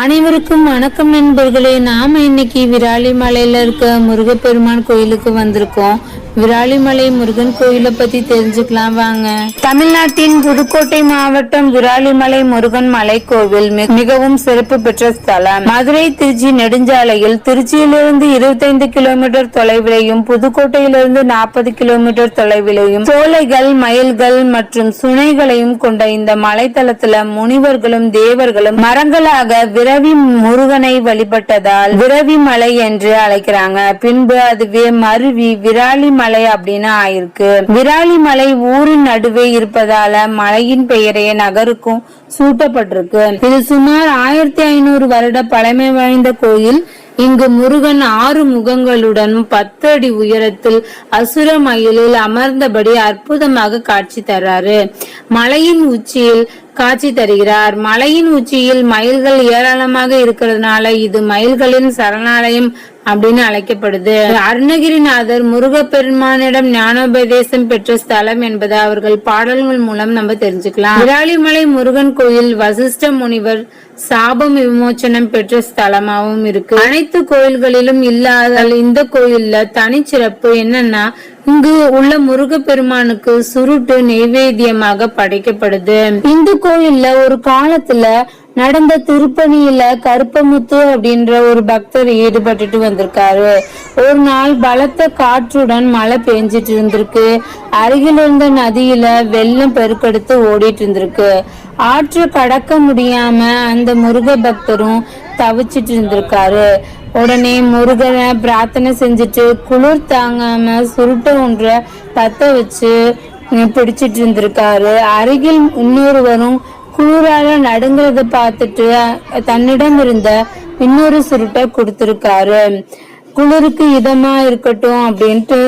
அனைவருக்கும் வணக்கம் நண்பர்களே. நாம இன்னைக்கு விராலி மலையில் இருக்க முருகப்பெருமான் கோயிலுக்கு வந்திருக்கோம். விராலிமலை முருகன் கோயிலை பத்தி தெரிஞ்சுக்கலாம் வாங்க. தமிழ்நாட்டின் புதுக்கோட்டை மாவட்டம் விராலிமலை முருகன் மலை கோவில் மிகவும் சிறப்பு பெற்ற ஸ்தலம். மதுரை திருச்சி நெடுஞ்சாலையில் திருச்சியிலிருந்து 25 கிலோமீட்டர் தொலைவிலையும் புதுக்கோட்டையிலிருந்து நாற்பது கிலோமீட்டர் தொலைவிலையும் சோலைகள் மயில்கள் மற்றும் சுனைகளையும் கொண்ட இந்த மலைத்தளத்துல முனிவர்களும் தேவர்களும் மரங்களாக விரவி முருகனை வழிபட்டதால் விரவி மலை என்று அழைக்கிறாங்க. பின்பு அதுவே மருவி விராலி மலை மலை அப்படின்னு ஆயிருக்கு விராலி மலை ஊரின் நடுவே இருப்பதால மலையின் பெயரையே நகருக்கும் சூட்டப்பட்டிருக்கு. இது சுமார் ஆயிரத்தி ஐநூறு வருட பழமை வாய்ந்த கோயில். இங்கு முருகன் ஆறு முகங்களுடன் பத்து அடி உயரத்தில் அசுர மயிலில் அமர்ந்தபடி அற்புதமாக காட்சி தர்றாரு மலையின் உச்சியில் காட்சி தருகிறார். மலையின் உச்சியில் மயில்கள் ஏராளமாக இருக்கிறதுனால இது மயில்களின் சரணாலயம் அப்படின்னு அழைக்கப்படுது. அருணகிரிநாதர் முருகப்பெருமானிடம் ஞானோபதேசம் பெற்ற ஸ்தலம் என்பதை அவர்கள் பாடல்கள் மூலம் நம்ம தெரிஞ்சுக்கலாம். விராலிமலை முருகன் கோயில் வசிஷ்ட முனிவர் சாபம் விமோச்சனம் பெற்ற ஸ்தலமாகவும் இருக்கு. அனைத்து கோயில்களிலும் இல்லாத இந்த கோயில்ல தனிச்சிறப்பு என்னன்னா இங்கு உள்ள முருகப்பெருமானுக்கு சுருட்டு நெய்வேத்தியமாக படைக்கப்படுது. இந்த கோயில்ல ஒரு காலத்துல நடந்த திருப்பணியில கருப்பமுத்து அப்படின்ற ஒரு பக்தர் ஈடுபட்டுட்டு வந்திருக்காரு. ஒரு நாள் பலத்த காற்றுடன் மழை பெஞ்சிட்டு இருந்திருக்கு. அருகில் இருந்த நதியில வெள்ளம் பெருக்கெடுத்து ஓடிட்டு இருந்திருக்கு. ஆற்று கடக்க முடியாம அந்த முருக பக்தரும் தவிச்சிட்டு இருந்திருக்காரு. உடனே முருகனை பிரார்த்தனை செஞ்சுட்டு குளிர் தாங்காம சுருட்ட ஒன்றை பத்த வச்சு பிடிச்சிட்டு இருந்திருக்காரு. அருகில் இன்னொருவரும் குளிரால நடுங்கிறத பார்த்துட்டு தன்னிடம் இருந்த இன்னொரு சுருட்டை கொடுத்திருக்காரு. குளிருக்கு இதமா இருக்கட்டும் அப்படின்ட்டு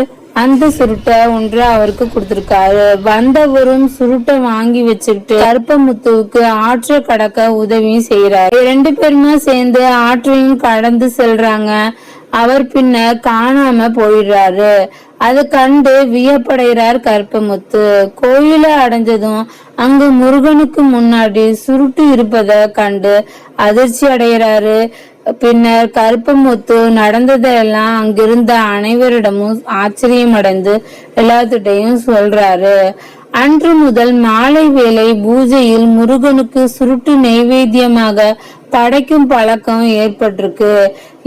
அந்த சுருட்டை ஒன்று அவருக்கு கொடுத்திருக்காரு. வந்தவரும் சுருட்டை வாங்கி வச்சுக்கிட்டு கருப்பமுத்துவுக்கு ஆற்றை கடக்க உதவியும் செய்யறாரு ரெண்டு பேருமே சேர்ந்து ஆற்றையும் கடந்து செல்றாங்க. அவர் பின்னர் காணாம போயிடுறாரு. அதை கண்டு வியப்படைகிறார் கருப்பமுத்து. கோயில அடைஞ்சதும் அங்கு முருகனுக்கு முன்னாடி சுருட்டு இருப்பத கண்டு அதிர்ச்சி அடைகிறாரு. பின்னர் கருப்பமுத்து நடந்ததெல்லாம் அங்கிருந்த அனைவரிடமும் ஆச்சரியம் அடைந்து எல்லாத்துட்டையும் சொல்றாரு. அன்று முதல் மாலை வேளை பூஜையில் முருகனுக்கு சுருட்டு நெய்வேத்தியமாக படைக்கும் பழக்கம் ஏற்பட்டிருக்கு.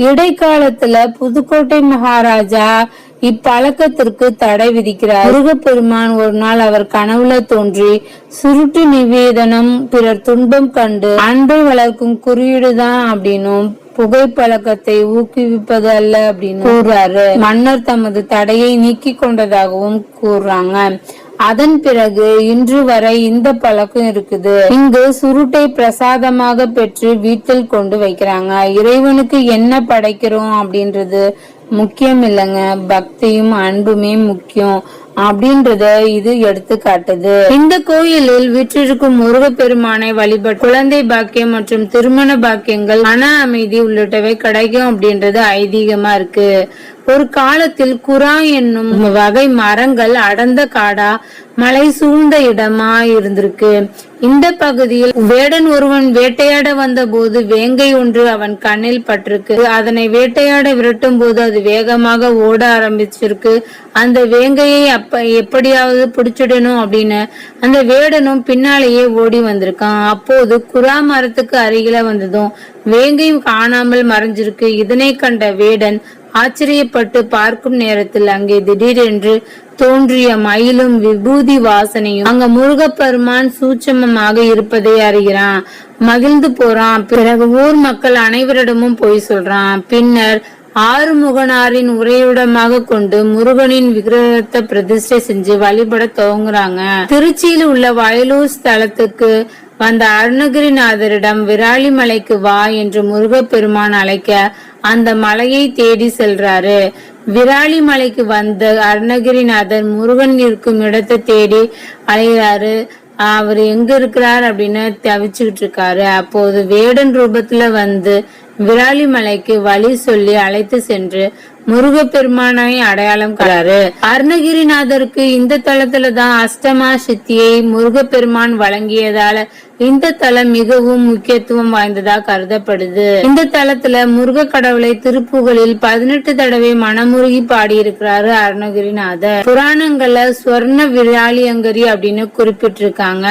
இடைக்காலத்துல புதுக்கோட்டை மகாராஜா இப்பழக்கத்திற்கு தடை விதிக்கிறார். முருகப்பெருமான் ஒரு நாள் அவர் கனவுல தோன்றி சுருட்டு நிவேதனம் பிறர் துன்பம் கண்டு அன்பை வளர்க்கும் குறியீடுதான் அப்படின்னும் புகைப்பழக்கத்தை ஊக்குவிப்பது அல்ல அப்படின்னு கூறுறாரு. மன்னர் தமது தடையை நீக்கி கொண்டதாகவும் கூறுறாங்க. அதன் பிறகு இன்று வரை இந்த பழக்கம் இருக்குது. இங்கு சுருட்டை பிரசாதமாக பெற்று வீட்டில் கொண்டு வைக்கிறாங்க. இறைவனுக்கு என்ன படைக்கிறோம் அப்படின்றது முக்கியம் இல்லைங்க பக்தியும் அன்புமே முக்கியம் அப்படின்றத இது எடுத்து காட்டுது இந்த கோயிலில் விற்றிருக்கும் முருகப்பெருமானை வழிபட குழந்தை பாக்கியம் மற்றும் திருமண பாக்கியங்கள் மன அமைதி உள்ளிட்டவை கிடைக்கும் அப்படின்றது ஐதீகமா இருக்கு. ஒரு காலத்தில் குரா என்னும் வகை மரங்கள் அடர்ந்த காடா மலை சூழ்ந்த இடமா இருந்திருக்கு இந்த பகுதியில் வேடன் ஒருவன் வேட்டையாட வந்த போது வேங்கை ஒன்று அவன் கண்ணில் பட்டிருக்கு. அதனை வேட்டையாட விரட்டும் போது அது வேகமாக ஓட ஆரம்பிச்சிருக்கு. அந்த வேங்கையை அப்ப எப்படியாவது பிடிச்சிடணும் அப்படின்னு அந்த வேடனும் பின்னாலேயே ஓடி வந்திருக்கான். அப்போது குரா மரத்துக்கு அருகில வந்ததும் வேங்கையும் காணாமல் மறைஞ்சிருக்கு. இதனை கண்ட வேடன் ஆச்சரியப்பட்டு பார்க்கும் நேரத்தில் அங்கே திடீரென்று தோன்றிய மயிலும் விபூதி வாசனையும் அங்க முருகப்பெருமான் சூட்சமமாக இருப்பதை அறிகிறான். மகிழ்ந்து போறான். பிறகு ஊர் மக்கள் அனைவரிடமும் போய் சொல்றான். பின்னர் ஆறுமுகனாரின் உரையுடமாக கொண்டு முருகனின் விக்கிரகத்தை பிரதிஷ்டை செஞ்சு வழிபட துவங்குறாங்க. திருச்சியில் உள்ள வயலூர் ஸ்தலத்துக்கு வந்த அருணகிரிநாதரிடம் விராலி மலைக்கு வா என்று முருகப்பெருமான் அழைக்க அந்த மலையை தேடி செல்றாரு. விராலி மலைக்கு வந்த அருணகிரிநாதர் முருகன் இருக்கும் இடத்தை தேடி அலைகிறாரு அவர் எங்க இருக்கிறார் அப்படின்னு தவிச்சுக்கிட்டு இருக்காரு. அப்போது வேடன் ரூபத்துல வந்து விராலி மலைக்கு வழி சொல்லி அழைத்து சென்று முருகப்பெருமானை அடையாளம் காறாரு அருணகிரிநாதருக்கு இந்த தலத்துல தான் அஷ்டமா சித்தியை முருகப்பெருமான் வழங்கியதால இந்த தலம் மிகவும் முக்கியத்துவம் வாய்ந்ததா கருதப்படுது. இந்த தலத்துல முருக கடவுளை திருப்புகளில் பதினெட்டு தடவை மனமுருகி பாடியிருக்கிறாரு அருணகிரிநாதர். புராணங்கள்ல ஸ்வர்ண விராலியங்கரி அப்படின்னு குறிப்பிட்டிருக்காங்க.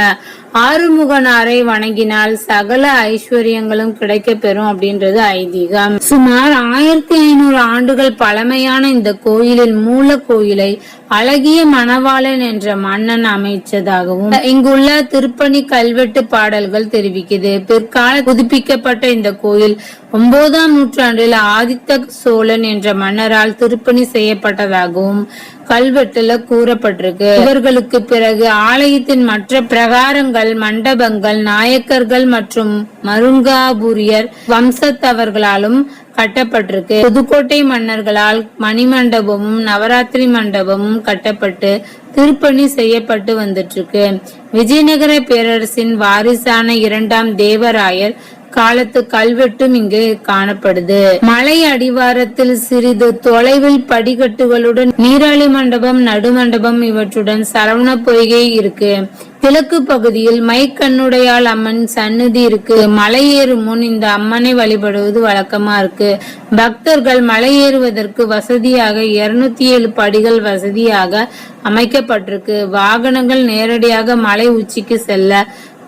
ஆறுமுகனாரை வணங்கினால் சகல ஐஸ்வர்யங்களும் கிடைக்க பெறும் அப்படின்றது ஐதீகம். சுமார் ஆயிரத்தி ஐநூறு ஆண்டுகள் பழமையான இந்த கோயிலில் மூல கோயிலை அழகிய மணவாளன் என்ற மன்னன் அமைச்சதாகவும் இங்குள்ள திருப்பணி கல்வெட்டு பாடல்கள் தெரிவிக்குது. பிற்கால புதுப்பிக்கப்பட்ட இந்த கோயில் ஒன்பதாம் நூற்றாண்டில் ஆதித்த சோழன் என்ற மன்னரால் திருப்பணி செய்யப்பட்டதாகவும் கல்வெட்டுல கூறப்பட்டிருக்கு. இவர்களுக்கு பிறகு ஆலயத்தின் மற்ற பிரகாரங்கள் மண்டபங்கள் நாயக்கர்கள் மற்றும் மருங்காபுரியர் வம்சத்தவர்களாலும் கட்டப்பட்டிருக்கு. புதுக்கோட்டை மன்னர்களால் மணிமண்டபமும் நவராத்திரி மண்டபமும் கட்டப்பட்டு திருப்பணி செய்யப்பட்டு வந்துட்டு இருக்கு விஜயநகர பேரரசின் வாரிசான இரண்டாம் தேவராயர் காலத்து கல்வெட்டும் இங்கு காணப்படுது. மலை அடிவாரத்தில் சிறிது தொலைவில் படிக்கட்டுகளுடன் நீராளி மண்டபம் நடுமண்டபம் இவற்றுடன் சரவண பொய்கை இருக்கு. கிழக்கு பகுதியில் மைக்கண்ணுடையாள் அம்மன் சன்னதி இருக்கு. மலை ஏறும் முன் இந்த அம்மனை வழிபடுவது வழக்கமா இருக்கு. பக்தர்கள் மலை ஏறுவதற்கு வசதியாக இருநூத்தி ஏழு படிகள் வசதியாக அமைக்கப்பட்டிருக்கு. வாகனங்கள் நேரடியாக மலை உச்சிக்கு செல்ல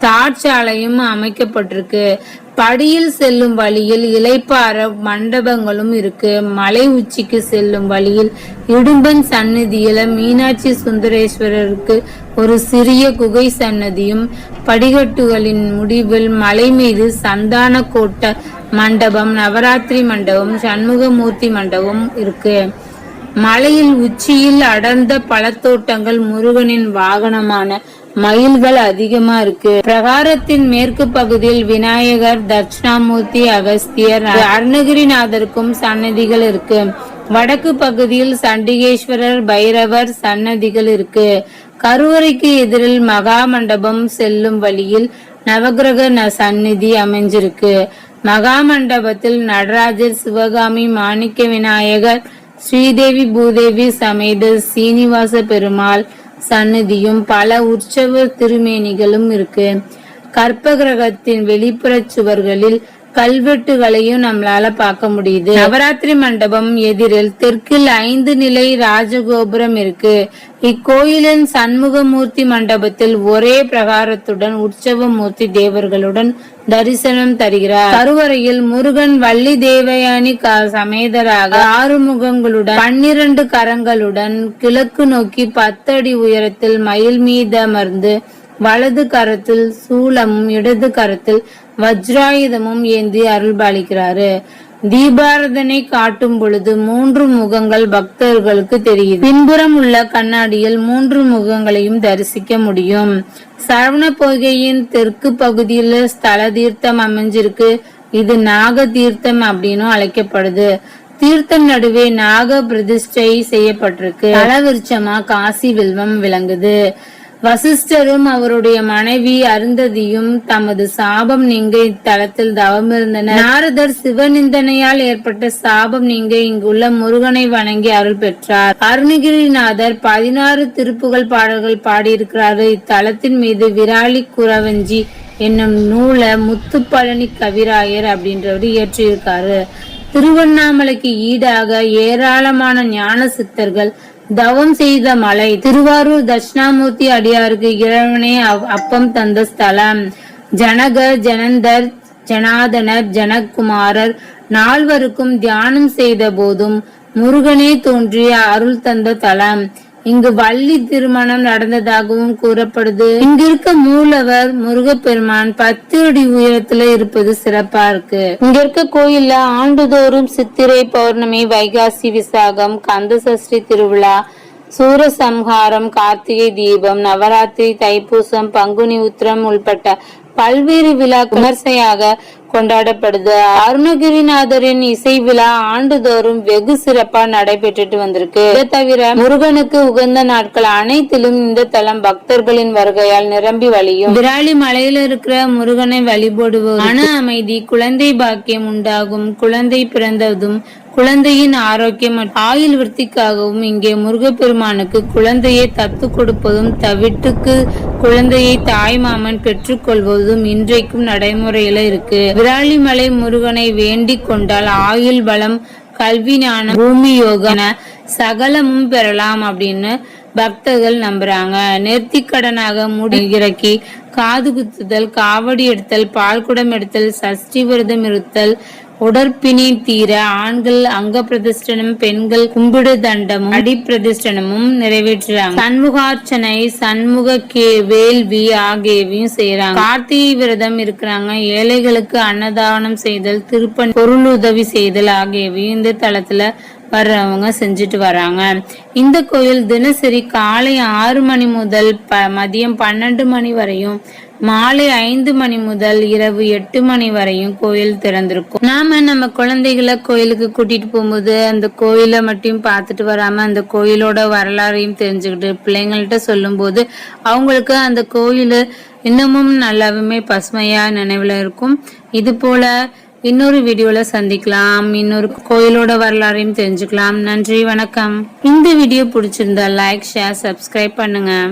தாட்சாலையும் அமைக்கப்பட்டிருக்கு. படியில் செல்லும் வழியில் இலைப்பார மண்டபங்களும் இருக்கு. மலை உச்சிக்கு செல்லும் வழியில் இடும்பன் சன்னதியில மீனாட்சி சுந்தரேஸ்வரருக்கு ஒரு சிறிய குகை சன்னதியும் படிக்கட்டுகளின் முடிவில் மலை மீது சந்தான கோட்ட மண்டபம் நவராத்திரி மண்டபம் சண்முகமூர்த்தி மண்டபம் இருக்கு. மலையில் உச்சியில் அடர்ந்த பழத்தோட்டங்கள் முருகனின் வாகனமான மயில்கள் அதிகமா இருக்கு. பிரகாரத்தின் மேற்கு பகுதியில் விநாயகர் தட்சிணாமூர்த்தி அகஸ்தியர் அருணகிரிநாதருக்கும் சன்னதிகள் இருக்கு. வடக்கு பகுதியில் சண்டிகேஸ்வரர் பைரவர் சன்னதிகள் இருக்கு. கருவறைக்கு எதிரில் மகா மண்டபம் செல்லும் வழியில் நவகிரக ந- சந்நிதி அமைஞ்சிருக்கு. மகா மண்டபத்தில் நடராஜர் சிவகாமி மாணிக்க விநாயகர் ஸ்ரீதேவி பூதேவி சமேத சீனிவாச பெருமாள் சன்னதியும் பல உற்சவ திருமேனிகளும் இருக்கு. கற்பகிரகத்தின் வெளிப்புற சுவர்களில் கல்வெட்டுகளையும் நம்மளால பார்க்க முடியுது. நவராத்திரி மண்டபம் எதிரில் தெற்கில் ஐந்து நிலை ராஜகோபுரம் இருக்கு. இக்கோயிலின் சண்முகமூர்த்தி மண்டபத்தில் ஒரே பிரகாரத்துடன் உற்சவமூர்த்தி தேவர்களுடன் தரிசனம் தருகிறார். கருவறையில் முருகன் வள்ளி தேவயானி க- சமேதராக ஆறு முகங்களுடன் பன்னிரண்டு கரங்களுடன் கிழக்கு நோக்கி பத்து அடி உயரத்தில் மயில் மீது அமர்ந்து வலது கரத்தில் சூலமும் இடது கரத்தில் வஜ்ராயுதமும் ஏந்தி அருள்பாலிக்கிறாரு. தீபாரதனை காட்டும் பொழுது மூன்று முகங்கள் பக்தர்களுக்கு தெரியுது. பின்புறம் உள்ள கண்ணாடியில் மூன்று முகங்களையும் தரிசிக்க முடியும். சரவண பொய்கையின் தெற்கு பகுதியில் ஸ்தல தீர்த்தம் அமைஞ்சிருக்கு. இது நாக தீர்த்தம் அப்படின்னு அழைக்கப்படுது. தீர்த்தம் நடுவே நாக பிரதிஷ்டை செய்யப்பட்டிருக்கு. தலவிருச்சமா காசி வில்வம் விளங்குது. வசிஷ்டரும் அவருடைய மனைவி அருந்ததியும் தமது சாபம் நீங்க இத்தலத்தில் தவம் இருந்தனர் நாரதர் சிவநிந்தனையால் ஏற்பட்ட சாபம் நீங்க இங்குள்ள முருகனை வணங்கி அருள் பெற்றார். அருணகிரிநாதர் பதினாறு திருப்புகழ் பாடல்கள் பாடியிருக்கிறார்கள். இத்தலத்தின் மீது விராலி குறவஞ்சி என்னும் நூலை முத்துப்பழனி கவிராயர் அப்படின்றவர் இயற்றியிருக்காரு. திருவண்ணாமலைக்கு ஈடாக ஏராளமான ஞான சித்தர்கள் தவம் செய்த மலை. திருவாரூர் தட்சிணாமூர்த்தி அடியாருக்கு இறைவனே அப்பம் தந்த ஸ்தலம். ஜனகர் ஜனந்தர் ஜனாதனர் ஜனகுமாரர் நால்வருக்கும் தியானம் செய்த போதும் முருகனே தோன்றிய அருள் தந்த தலம். இங்கு வள்ளி திருமணம் நடந்ததாகவும் கூறப்படுது. இங்கிருக்க மூலவர் முருகப்பெருமான் பத்து அடி உயரத்துல இருப்பது சிறப்பா இருக்கு. இங்க இருக்க கோயில்ல ஆண்டுதோறும் சித்திரை பௌர்ணமி வைகாசி விசாகம் கந்த சஷ்டி திருவிழா சூரசம்ஹாரம் கார்த்திகை தீபம் நவராத்திரி தைப்பூசம் பங்குனி உத்திரம் உள்பட்ட பல்வேறு விழா விமர்சையாக கொண்டாடப்படுது. அருணகிரிநாதரின் இசை விழா ஆண்டுதோறும் வெகு சிறப்பா நடைபெற்றுட்டு வந்திருக்கு. இதை தவிர முருகனுக்கு உகந்த நாட்கள் அனைத்திலும் இந்த தலம் பக்தர்களின் வருகையால் நிரம்பி வழியும். விராலி மலையில இருக்கிற முருகனை வழிபடுவோம் மன அமைதி குழந்தை பாக்கியம் உண்டாகும். குழந்தை பிறந்ததும் குழந்தையின் ஆரோக்கியம் ஆயுள் விருத்திக்காகவும் இங்கே முருகப்பெருமானுக்கு குழந்தையை தத்து கொடுப்பதும் தவிட்டுக்கு குழந்தையை தாய்மாமன் பெற்றுக்கொள்வதும் இன்றைக்கும் நடைமுறையில இருக்கு. விராலிமலை முருகனை வேண்டிக் கொண்டால் ஆயுள் பலம் கல்வி ஞானம் பூமி யோகம் சகலமும் பெறலாம் அப்படின்னு பக்தர்கள் நம்புறாங்க. நேர்த்திக்கடனாக முடி இறக்கி காது குத்துதல் காவடி எடுத்தல் பால்குடம் எடுத்தல் சஷ்டி விரதம் இருத்தல் உடற்பிணி தீர ஆண்கள் அங்க பிரதிஷ்டனம் பெண்கள் கும்பிடு தண்டமும் அடி பிரதிஷ்டனமும் நிறைவேற்றுறாங்க சண்முகார்ச்சனை சண்முக கே வேள்வி ஆகியவையும் செய்யறாங்க கார்த்திகை விரதம் இருக்கிறாங்க. ஏழைகளுக்கு அன்னதானம் செய்தல் திருப்பணி பொருள் உதவி செய்தல் ஆகியவையும் இந்த தளத்துல வர்றவங்க செஞ்சுட்டு வராங்க. இந்த கோயில் தினசரி காலை ஆறு மணி முதல் ப மதியம் பன்னெண்டு மணி வரையும் மாலை ஐந்து மணி முதல் இரவு எட்டு மணி வரையும் கோயில் திறந்திருக்கும். நாம நம்ம குழந்தைகளை கோயிலுக்கு கூட்டிட்டு போகும்போது அந்த கோயிலை மட்டும் பார்த்துட்டு வராம அந்த கோயிலோட வரலாறையும் தெரிஞ்சுக்கிட்டு பிள்ளைங்கள்ட்ட சொல்லும்போது அவங்களுக்கு அந்த கோயில் இன்னமும் நல்லாவுமே பசுமையா நினைவுல இருக்கும். இது போல இன்னொரு வீடியோல சந்திக்கலாம். இன்னொரு கோயிலோட வரலாறையும் தெரிஞ்சுக்கலாம். நன்றி வணக்கம். இந்த வீடியோ பிடிச்சிருந்தா லைக் ஷேர் சப்ஸ்கிரைப் பண்ணுங்க.